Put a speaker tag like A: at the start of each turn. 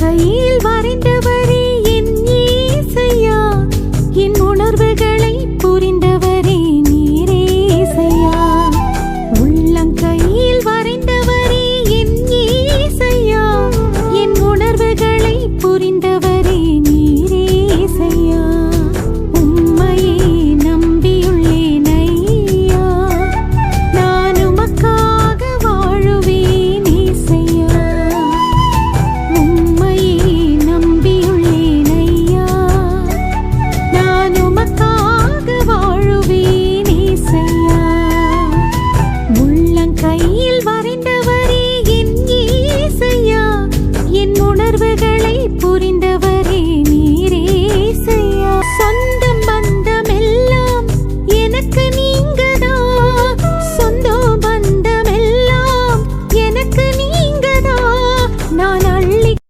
A: கையே உணர்வுகளை புரிந்தவர்.